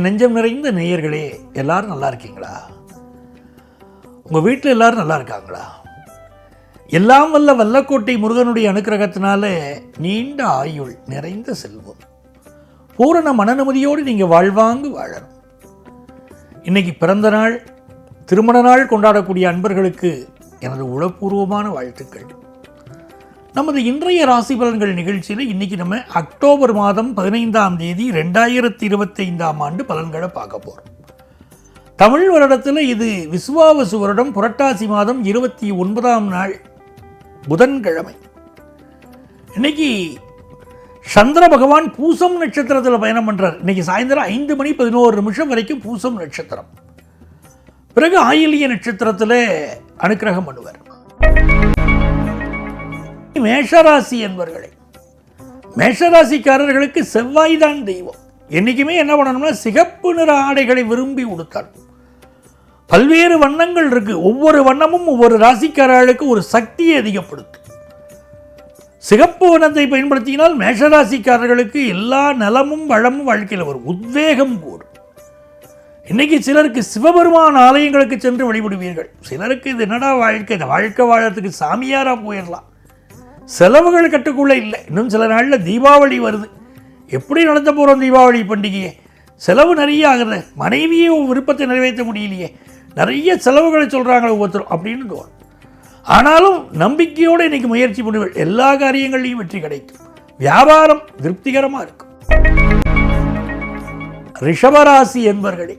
என் நெஞ்சம் நிறைந்த நேயர்களே எல்லாரும் நல்லா இருக்கீங்களா? உங்கள் வீட்டில் எல்லாரும் நல்லா இருக்காங்களா? எல்லாம் வல்ல வல்லக்கோட்டை முருகனுடைய அனுக்கிரகத்தினால நீண்ட ஆயுள் நிறைந்த செல்வம். பூரண மனநிம்மதியோடு நீங்கள் வாழ்வாங்கு வாழணும். இன்னைக்கு பிறந்த நாள் திருமண நாள் கொண்டாடக்கூடிய அன்பர்களுக்கு எனது உளப்பூர்வமான வாழ்த்துக்கள். நமது இன்றைய ராசி பலன்கள் நிகழ்ச்சியில் இன்னைக்கு நம்ம அக்டோபர் மாதம் பதினைந்தாம் தேதி ரெண்டாயிரத்தி இருபத்தைந்தாம் ஆண்டு பலன்களை பார்க்க போகிறோம் தமிழ் வருடத்தில் இது விசுவாவசு வருடம் புரட்டாசி மாதம் இருபத்தி ஒன்பதாம் நாள் புதன்கிழமை. இன்னைக்கு சந்திர பகவான் பூசம் நட்சத்திரத்தில் பயணம் பண்றார். இன்னைக்கு சாயந்தரம் ஐந்து மணி பதினோரு நிமிஷம் வரைக்கும் பூசம் நட்சத்திரம். பிறகு ஆயிலிய நட்சத்திரத்தில் அனுக்கிரகம் பண்ணுவார். மேஷராசி என்பவர்களே. மேஷராசிக்காரர்களுக்கு செவ்வாய்தான் தெய்வம். என்றைக்குமே என்ன பண்ணணும்னா சிகப்பு நிற ஆடைகளை விரும்பி உடுத்தாள் பல்வேறு வண்ணங்கள் இருக்கு. ஒவ்வொரு வண்ணமும் ஒவ்வொரு ராசிக்காரர்களுக்கு ஒரு சக்தியை அதிகப்படுத்தும் சிகப்பு வண்ணத்தை பயன்படுத்தினால் மேஷராசிக்காரர்களுக்கு எல்லா நலமும் வளமும் வாழ்க்கையில் வரும். உத்வேகம் கூடும். இன்னைக்கு சிலருக்கு சிவபெருமான் ஆலயங்களுக்கு சென்று வழிபடுவீர்கள். சிலருக்கு இது என்னடா வாழ்க்கை? இந்த வாழ்க்கை வாழறதுக்கு சாமியாராக போயிடலாம். செலவுகள் கட்டுக்குள்ள இல்லை. இன்னும் சில நாளில் தீபாவளி வருது. எப்படி நடத்த போகிறோம் தீபாவளி பண்டிகையை? செலவு நிறைய ஆகுது. மனைவியே உன் விருப்பத்தை நிறைவேற்ற முடியலையே. நிறைய செலவுகளை சொல்கிறாங்களே ஒவ்வொருத்தரும் அப்படின்னு தோணும் ஆனாலும் நம்பிக்கையோடு இன்னைக்கு முயற்சி பண்ணுவேன் எல்லா காரியங்கள்லையும் வெற்றி கிடைக்கும். வியாபாரம் திருப்திகரமாக இருக்கும். ரிஷபராசி என்பர்களே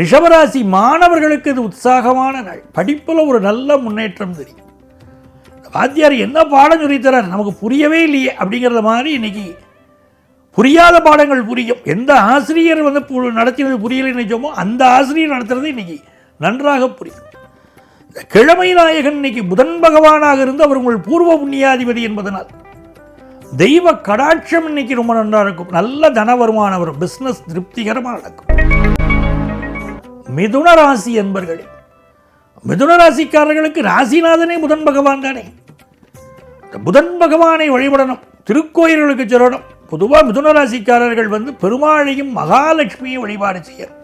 ரிஷபராசி மாணவர்களுக்கு இது உற்சாகமான நாள். படிப்பில் ஒரு நல்ல முன்னேற்றம் தெரியும். வாத்தியார் என்ன பாடம் சொல்லித்தரார்? நமக்கு புரியவே இல்லையே அப்படிங்கிறத மாதிரி இன்னைக்கு புரியாத பாடங்கள் புரியும். எந்த ஆசிரியர் வந்து பு- நடத்தினது புரியலைன்னு நினைச்சோமோ அந்த ஆசிரியர் நடத்துறது இன்னைக்கு நன்றாக புரியும். இந்த கிழமை நாயகன் இன்னைக்கு புதன் பகவானாக இருந்து அவர் உங்கள் பூர்வ புண்ணியாதிபதி என்பதனால் தெய்வ கடாட்சம் இன்னைக்கு ரொம்ப நன்றா இருக்கும். நல்ல தன வருமானம் வரும். பிஸ்னஸ் திருப்திகரமாக நடக்கும். மிதுன ராசி என்பர்களே மிதுன ராசிக்காரர்களுக்கு ராசிநாதனே புதன் பகவான் தானே. புதன் பகவானை வழிபடணும் திருக்கோயில்களுக்கு சொல்லணும். பொதுவாக மிதுன ராசிக்காரர்கள் வந்து பெருமாளையும் மகாலட்சுமியும் வழிபாடு செய்யணும்.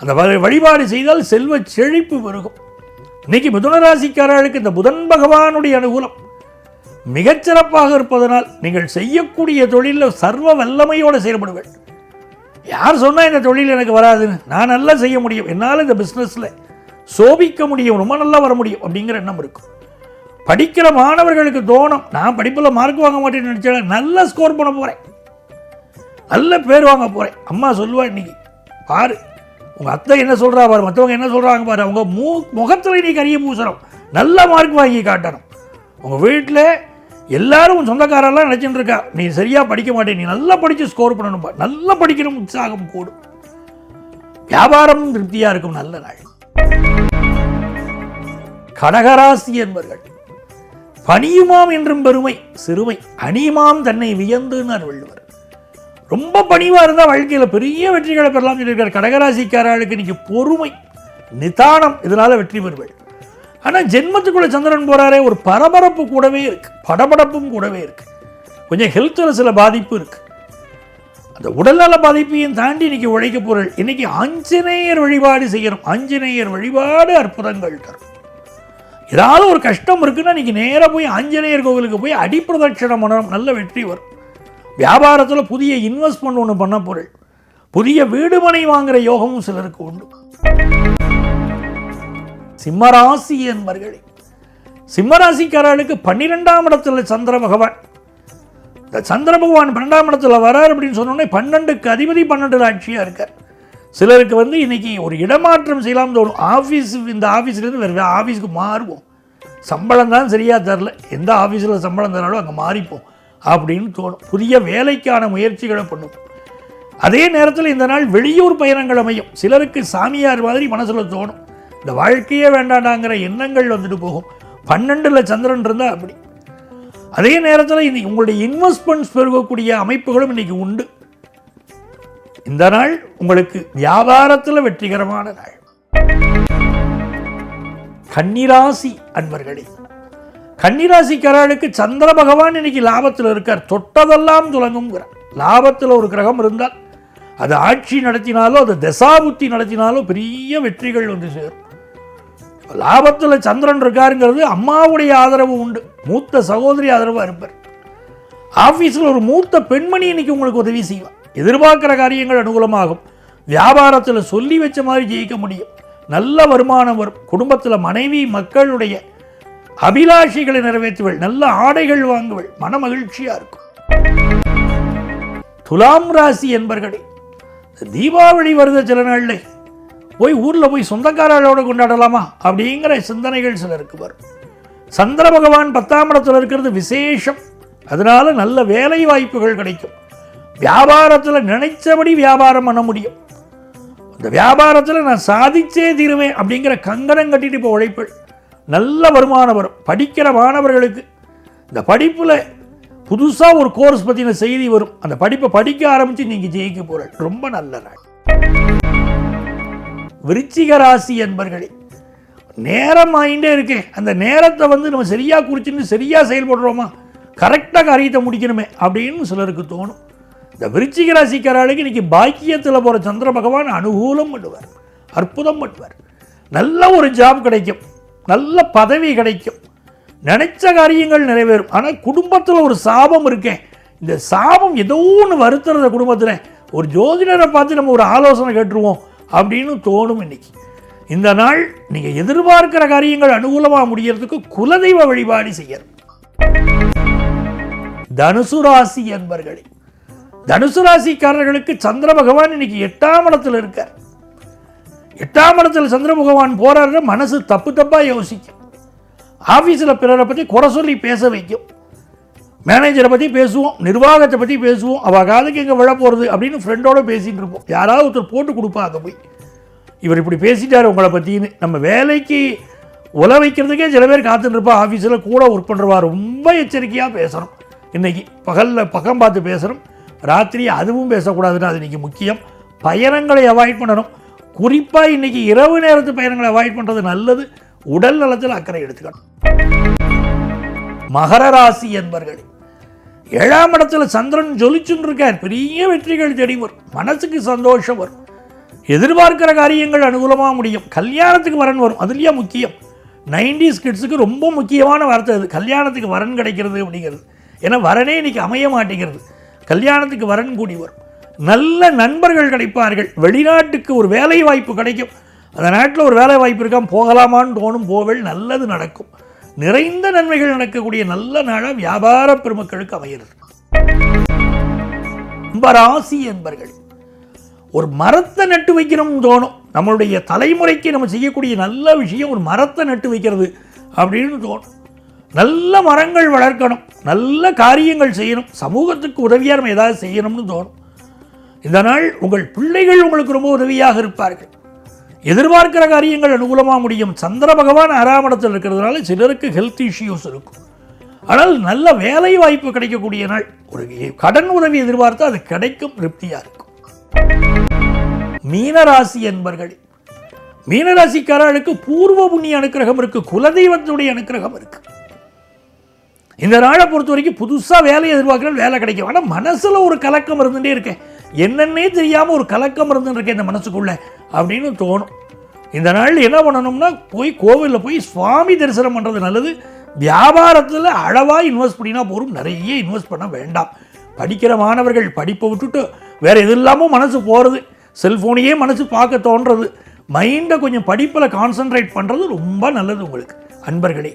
அந்த வழிபாடு செய்தால் செல்வ செழிப்பு பெருகும். இன்னைக்கு மிதுனராசிக்காரர்களுக்கு இந்த புதன் பகவானுடைய அனுகூலம். மிகச்சிறப்பாக இருப்பதனால் நீங்கள் செய்யக்கூடிய தொழிலில் சர்வ வல்லமையோடு செயல்படுவேன் யார் சொன்னால் இந்த தொழில் எனக்கு வராதுன்னு? நான் நல்லா செய்ய முடியும். என்னால் இந்த பிஸ்னஸில் சோபிக்க முடியும். ரொம்ப நல்லா வர முடியும் அப்படிங்கிற எண்ணம் இருக்கும். படிக்கிற மாணவர்களுக்கு தோணும். நான் படிப்பில் மார்க் வாங்க மாட்டேன்னு நினச்சேன் நல்லா ஸ்கோர் பண்ண போகிறேன் நல்ல பேர் வாங்க போகிறேன் அம்மா சொல்லுவா இன்னைக்கு. பாரு உங்கள் அத்தை என்ன சொல்கிறா பாரு மற்றவங்க என்ன சொல்கிறாங்க பாரு அவங்க மூ முகத்தில் நீ கரிய பூசணும். நல்ல மார்க் வாங்கி காட்டணும். உங்கள் வீட்டில் எல்லாரும் உன் சொந்தக்காரெல்லாம் நினச்சிட்டு இருக்கா. நீ சரியாக படிக்க மாட்டேன். நீ நல்லா படித்து ஸ்கோர் பண்ணணும்பா நல்லா படிக்கணும் உற்சாகம் கூடும். வியாபாரம் திருப்தியாக இருக்கும். நல்ல நாள். கடகராசி என்பர்கள் பணியுமாம் என்றும் பெருமை சிறுமை. அணியுமாம் தன்னை வியந்துன்னார் வள்ளுவர் ரொம்ப பணிவாக இருந்தால் வாழ்க்கையில் பெரிய வெற்றிகளை பெறலாம் சொல்லியிருக்கார். கடகராசிக்காரர்களுக்கு இன்றைக்கி பொறுமை நிதானம் இதனால் வெற்றி பெறுவள் ஆனால் ஜென்மத்துக்குள்ள சந்திரன் போகிறாரே ஒரு பரபரப்பு கூடவே இருக்கு. படபடப்பும் கூடவே இருக்கு. கொஞ்சம் ஹெல்த்தில் சில பாதிப்பு இருக்கு. அந்த உடல்நல பாதிப்பையும் தாண்டி இன்றைக்கி உழைக்க பொருள் இன்றைக்கி ஆஞ்சநேயர் வழிபாடு செய்யணும். ஆஞ்சநேயர் வழிபாடு அற்புதங்கள் தரும். ஏதாவது ஒரு கஷ்டம் இருக்குன்னா நீங்க நேராக போய் ஆஞ்சநேயர் கோவிலுக்கு போய் அடிப்பிரதட்சணம் பண்ணணும் நல்ல வெற்றி வரும். வியாபாரத்தில் புதிய இன்வெஸ்ட்மெண்ட் ஒன்று பண்ண பொருள் புதிய வீடு மனை வாங்குற யோகமும் சிலருக்கு உண்டு. சிம்மராசி என்பர்களே சிம்மராசிக்காரர்களுக்கு பன்னிரெண்டாம் இடத்துல சந்திர பகவான். இந்த சந்திர பகவான் பன்னெண்டாம் இடத்துல வரார் அப்படின்னு சொன்னோடனே பன்னெண்டுக்கு அதிபதி பன்னெண்டு ஆட்சியாக இருக்கார். சிலருக்கு வந்து இன்றைக்கி ஒரு இடமாற்றம் செய்யலாம் தோணும். ஆஃபீஸ் இந்த ஆஃபீஸ்லேருந்து வேறு ஆஃபீஸுக்கு மாறுவோம். சம்பளம் தான் சரியாக தரல. எந்த ஆஃபீஸில் சம்பளம் தராலும் அங்கே மாறிப்போம் அப்படின்னு தோணும். புதிய வேலைக்கான முயற்சிகளை பண்ணுவோம் அதே நேரத்தில் இந்த நாள் வெளியூர் பயணங்கள் அமையும். சிலருக்கு சாமியார் மாதிரி மனசில் தோணும். இந்த வாழ்க்கையே வேண்டாண்டாங்கிற எண்ணங்கள் வந்துட்டு போகும். பன்னெண்டில் சந்திரன் இருந்தால் அப்படி. அதே நேரத்தில் இன்னைக்கு உங்களுடைய இன்வெஸ்ட்மெண்ட்ஸ் பெருகக்கூடிய அமைப்புகளும் இன்றைக்கி உண்டு. இந்த நாள் உங்களுக்கு வியாபாரத்தில் வெற்றிகரமான நாள். கன்னிராசி அன்பர்களே கன்னிராசிக்காரர்களுக்கு சந்திர பகவான் இன்னைக்கு லாபத்தில் இருக்கார். தொட்டதெல்லாம் துலங்குங்கிறார் லாபத்தில் ஒரு கிரகம் இருந்தால் அது ஆட்சி நடத்தினாலோ அது தசாபுத்தி நடத்தினாலோ பெரிய வெற்றிகள் வந்து சேரும். லாபத்தில் சந்திரன் இருக்காருங்கிறது அம்மாவுடைய ஆதரவு உண்டு. மூத்த சகோதரி ஆதரவாக இருப்பார். ஆஃபீஸில் ஒரு மூத்த பெண்மணி இன்னைக்கு உங்களுக்கு உதவி செய்வார். எதிர்பார்க்குற காரியங்கள் அனுகூலமாகும். வியாபாரத்தில் சொல்லி வச்ச மாதிரி ஜெயிக்க முடியும். நல்ல வருமானம் வரும். குடும்பத்தில் மனைவி மக்களுடைய அபிலாஷைகளை நிறைவேற்றுவள். நல்ல ஆடைகள் வாங்குவள். மன மகிழ்ச்சியாக இருக்கும். துலாம் ராசி என்பர்களே தீபாவளி வருத சில நாளில். போய் ஊரில் போய் சொந்தக்காரர்களோட கொண்டாடலாமா? அப்படிங்கிற சிந்தனைகள் சிலருக்கு வரும். சந்திர பகவான் பத்தாம் இடத்தில் இருக்கிறது விசேஷம். அதனால நல்ல வேலை வாய்ப்புகள் கிடைக்கும். வியாபாரத்தில் நினைச்சபடி வியாபாரம் பண்ண முடியும். அந்த வியாபாரத்தில் நான் சாதிச்சே தீருவேன் அப்படிங்கிற கங்கணம் கட்டிட்டு இப்போ உழைப்பள் நல்ல வருமானம் வரும். படிக்கிற மாணவர்களுக்கு இந்த படிப்பில் புதுசாக ஒரு கோர்ஸ் பற்றின செய்தி வரும். அந்த படிப்பை படிக்க ஆரம்பித்து நீங்கள் ஜெயிக்க போகிற ரொம்ப நல்ல நாள். விருச்சிக ராசி என்பர்களே நேரம் ஆகிட்டே இருக்கேன் அந்த நேரத்தை வந்து நம்ம சரியாக குறிச்சுன்னு சரியாக செயல்படுறோமா? கரெக்டாக காரியத்தை முடிக்கணுமே அப்படின்னு சிலருக்கு தோணும். இந்த விருச்சிக ராசிக்காரர்களுக்கு இன்னைக்கு பாக்கியத்தில் போகிற சந்திர பகவான் அனுகூலம் பண்ணுவார் அற்புதம் பண்ணுவார். நல்ல ஒரு ஜாப் கிடைக்கும் நல்ல பதவி கிடைக்கும். நினைச்ச காரியங்கள் நிறைவேறும். ஆனால் குடும்பத்தில் ஒரு சாபம் இருக்கேன் இந்த சாபம் ஏதோ ஒன்று வருத்துறத குடும்பத்தில் ஒரு ஜோதிடரை பார்த்து நம்ம ஒரு ஆலோசனை கேட்டுருவோம் அப்படின்னு தோணும் இன்னைக்கு. இந்த நாள் நீங்கள் எதிர்பார்க்கிற காரியங்கள் அனுகூலமாக முடியறதுக்கு குலதெய்வ வழிபாடு செய்யணும். தனுசு ராசி என்பர்களே தனுசு ராசிக்காரர்களுக்கு சந்திர பகவான் இன்னைக்கு எட்டாம் இடத்துல இருக்கார். எட்டாம் இடத்துல சந்திர பகவான் போகிறாரு மனசு தப்பு தப்பாக யோசிக்கும். ஆஃபீஸில் பிறரை பற்றி குறை சொல்லி பேச வைக்கும். மேனேஜரை பற்றி பேசுவோம் நிர்வாகத்தை பற்றி பேசுவோம் அவள் காதுக்கு எங்கே விழ போகிறது அப்படின்னு ஃப்ரெண்டோட பேசிகிட்டு இருப்போம். யாராவது ஒருத்தர் போட்டு கொடுப்பாங்க போய். இவர் இப்படி பேசிட்டார் உங்களை பற்றின்னு நம்ம வேலைக்கு உல வைக்கிறதுக்கே சில பேர் காத்துட்டு இருப்பா. ஆஃபீஸில் கூட ஒர்க் பண்ணுறவா ரொம்ப எச்சரிக்கையாக பேசணும். இன்றைக்கி பகலில் பக்கம் பார்த்து பேசணும். ராத்திரி அதுவும் பேசக்கூடாதுன்னு அது இன்றைக்கி முக்கியம். பயணங்களை அவாய்ட் பண்ணணும். குறிப்பாக இன்றைக்கி இரவு நேரத்து பயணங்களை அவாய்ட் பண்ணுறது நல்லது. உடல் நலத்தில் அக்கறை எடுத்துக்கணும். மகர ராசி என்பர்கள் ஏழாம் இடத்துல சந்திரன் ஜொலிச்சுன்னு இருக்கார் பெரிய வெற்றிகள் தேடி வரும். மனசுக்கு சந்தோஷம் வரும். எதிர்பார்க்கிற காரியங்கள் அனுகூலமாக முடியும். கல்யாணத்துக்கு வரன் வரும். அதுலேயே முக்கியம். நைன்டிஸ் கிட்ஸுக்கு ரொம்ப முக்கியமான வார்த்தை அது. கல்யாணத்துக்கு வரன் கிடைக்கிறது அப்படிங்கிறது. ஏன்னா வரனே இன்னைக்கு அமைய மாட்டேங்கிறது. கல்யாணத்துக்கு வரன் கூடி வரும். நல்ல நண்பர்கள் கிடைப்பார்கள். வெளிநாட்டுக்கு ஒரு வேலை வாய்ப்பு கிடைக்கும். அந்த நாட்டில் ஒரு வேலை வாய்ப்பு இருக்காம போகலாமான்னு தோணும். போவல் நல்லது நடக்கும். நிறைந்த நன்மைகள் நடக்கக்கூடிய நல்ல நாளாக வியாபார பெருமக்களுக்கு அமைகிறது. கும்பராசி என்பர்கள் ஒரு மரத்தை நட்டு வைக்கணும்னு தோணும். நம்மளுடைய தலைமுறைக்கு நம்ம செய்யக்கூடிய நல்ல விஷயம் ஒரு மரத்தை நட்டு வைக்கிறது அப்படின்னு தோணும். நல்ல மரங்கள் வளர்க்கணும் நல்ல காரியங்கள் செய்யணும் சமூகத்துக்கு உதவியாக நம்ம ஏதாவது செய்யணும்னு தோணும். இந்த நாள் உங்கள் பிள்ளைகள் உங்களுக்கு ரொம்ப உதவியாக இருப்பார்கள். எதிர்பார்க்கிற காரியங்கள் அனுகூலமாக முடியும். சந்திர பகவான் ஆறாம் இடத்தில் இருக்கிறதுனால சிலருக்கு ஹெல்த் இஷ்யூஸ் இருக்கும். ஆனால் நல்ல வேலை வாய்ப்பு கிடைக்கக்கூடிய நாள். ஒரு கடன் உதவி எதிர்பார்த்தா அது கிடைக்கும் திருப்தியாக இருக்கும். மீனராசி என்பர்களே. மீனராசிக்காரர்களுக்கு பூர்வ புண்ணிய அனுக்கிரகம் இருக்கு குலதெய்வத்துடைய அனுக்கிரகம் இருக்கு. இந்த நாளை பொறுத்த வரைக்கும் புதுசாக வேலையை எதிர்பார்க்குறது வேலை கிடைக்கும். ஆனால் மனசில் ஒரு கலக்கம் இருந்துகிட்டே இருக்கேன் என்னென்னே தெரியாமல் ஒரு கலக்கம் இருந்துட்டு இருக்கேன் இந்த மனசுக்குள்ளே அப்படின்னு தோணும். இந்த நாளில் என்ன பண்ணணும்னா போய் கோவிலில் போய் சுவாமி தரிசனம் பண்ணுறது நல்லது. வியாபாரத்தில் அளவாக இன்வெஸ்ட் பண்ணினா போதும். நிறைய இன்வெஸ்ட் பண்ண வேண்டாம். படிக்கிற மாணவர்கள் படிப்பை விட்டுட்டு வேறு எது இல்லாமல் மனசு போகிறது செல்ஃபோனையே மனசு பார்க்க தோன்றது. மைண்டை கொஞ்சம் படிப்பில் கான்சென்ட்ரேட் பண்ணுறது ரொம்ப நல்லது உங்களுக்கு. அன்பர்களே.